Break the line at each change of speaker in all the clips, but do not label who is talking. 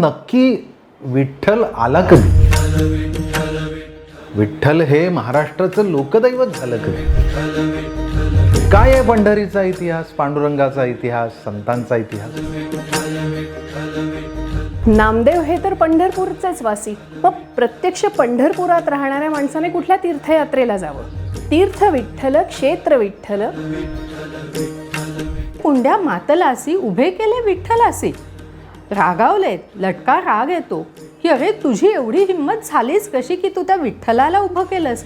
नक्की विठ्ठल आला कधी विठ्ठल हे महाराष्ट्राचं लोकदैवत झालं कधी काय आहे पंढरीचा इतिहास पांडुरंगाचा इतिहास संतांचा इतिहास?
नामदेव हे तर पंढरपूरचेच वासी. मग प्रत्यक्ष पंढरपुरात राहणाऱ्या माणसाने कुठल्या तीर्थयात्रेला जावं? तीर्थ विठ्ठल क्षेत्र विठ्ठल. कुंड्या मातलासी उभे केले विठ्ठलासी. रागावलेत. लटका राग येतो. की अरे तुझी एवढी हिंमत झालीच कशी की तू त्या विठ्ठलाला उभं केलंस?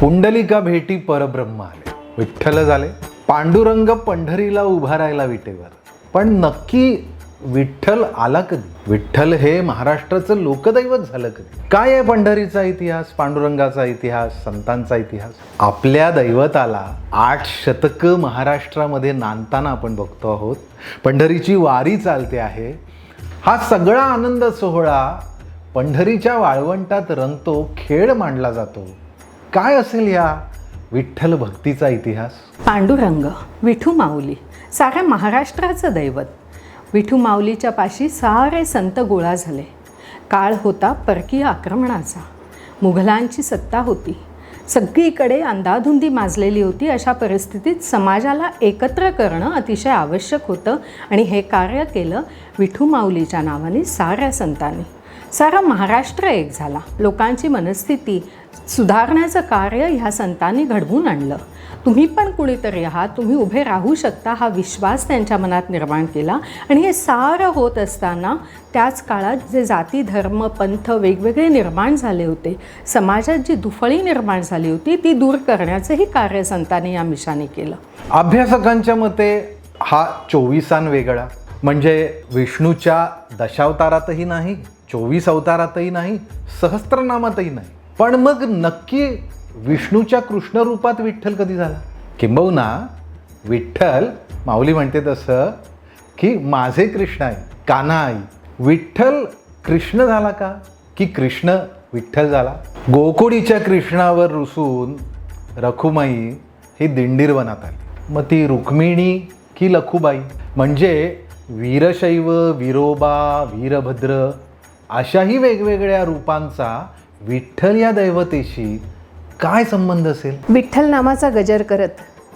पुंडलिका भेटी परब्रह्म आले. विठ्ठल झाले. पांडुरंग पंढरीला उभा राहायला विटेवर. पण नक्की विठ्ठल आला कधी? विठ्ठल हे महाराष्ट्राचं लोकदैवत झालं कधी? काय आहे पंढरीचा इतिहास पांडुरंगाचा इतिहास संतांचा इतिहास? आपल्या दैवताला आठ शतकं महाराष्ट्रामध्ये नांदताना आपण बघतो आहोत. पंढरीची वारी चालते आहे. हा सगळा आनंद सोहळा पंढरीच्या वाळवंटात रंगतो खेळ मांडला जातो. काय असेल या विठ्ठल भक्तीचा इतिहास?
पांडुरंग विठू माऊली साऱ्या महाराष्ट्राचं दैवत. विठू माऊलीच्या पाशी सारे संत गोळा झाले. काळ होता परकीय आक्रमणाचा. मुघलांची सत्ता होती. सगळीकडे अंधाधुंदी माजलेली होती. अशा परिस्थितीत समाजाला एकत्र करणं अतिशय आवश्यक होतं आणि हे कार्य केलं विठू माऊलीच्या नावाने साऱ्या संतांनी. सारा महाराष्ट्र एक झाला. लोकांची मनस्थिती सुधारण्याचं कार्य ह्या संतांनी घडवून आणलं. तुम्ही पण कुणीतरी आहात तुम्ही उभे राहू शकता हा विश्वास त्यांच्या मनात निर्माण केला आणि हे सारं होत असताना त्याच काळात जे जाती धर्म पंथ वेगवेगळे निर्माण झाले होते समाजात जी दुफळी निर्माण झाली होती ती दूर करण्याचंही कार्य संतांनी या मिशाने केलं.
अभ्यासकांच्या मते हा चोवीसान वेगळा. म्हणजे विष्णूच्या दशावतारातही नाही चोवीस अवतारातही नाही सहस्त्रनामातही नाही. पण मग नक्की विष्णूच्या कृष्ण रूपात विठ्ठल कधी झाला? किंबहुना विठ्ठल माऊली म्हणते तसं की माझे कृष्ण आहे कान्हा आई विठ्ठल कृष्ण झाला का? की कृष्ण विठ्ठल झाला? गोकुळीच्या कृष्णावर रुसून रखुमाई ही दिंडीर वनात आली. मग ती रुक्मिणी की लखुबाई? म्हणजे वीरशैव विरोबा वीरभद्र अशाही वेगवेगळ्या रूपांचा विठ्ठल या दैवतेशी काय संबंध असेल?
विठ्ठल नामाचा गजर करत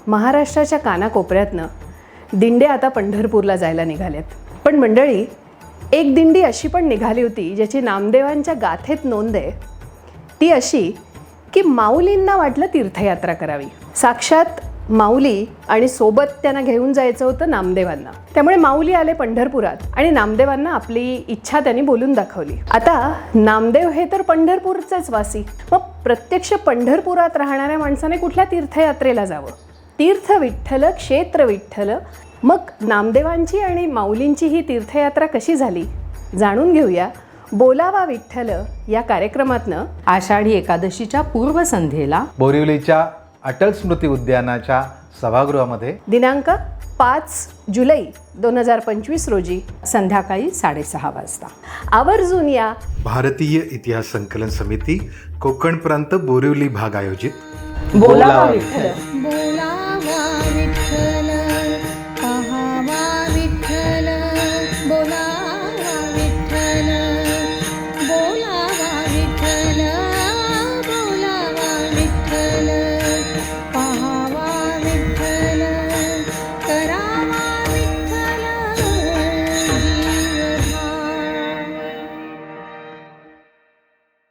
महाराष्ट्राच्या कानाकोपऱ्यातनं दिंड्या आता पंढरपूरला जायला निघाल्यात पण मंडळी एक दिंडी अशी पण निघाली होती ज्याची नामदेवांच्या गाथेत नोंद आहे. ती अशी की माऊलींना वाटलं तीर्थयात्रा करावी. साक्षात माऊली आणि सोबत त्यांना घेऊन जायचं होतं नामदेवांना. त्यामुळे माऊली आले पंढरपुरात आणि नामदेवांना आपली इच्छा त्यांनी बोलून दाखवली. आता नामदेव हे तर पंढरपूरचेच वासी. मग प्रत्यक्ष पंढरपुरात राहणाऱ्या माणसाने कुठल्या तीर्थयात्रेला जावं? तीर्थ विठ्ठल क्षेत्र विठ्ठल. मग नामदेवांची आणि माऊलींची ही तीर्थयात्रा कशी झाली? जाणून घेऊया. बोलावा विठ्ठल या कार्यक्रमातनं. आषाढी एकादशीच्या पूर्वसंध्येला.
बोरिवलीच्या अटल स्मृती उद्यानाच्या सभागृहामध्ये
दिनांक पाच जुलै दोन हजार पंचवीस रोजी संध्याकाळी साडेसहा वाजता. आवर्जून या
भारतीय इतिहास संकलन समिती कोकण प्रांत बोरिवली भाग आयोजित.
बोलावा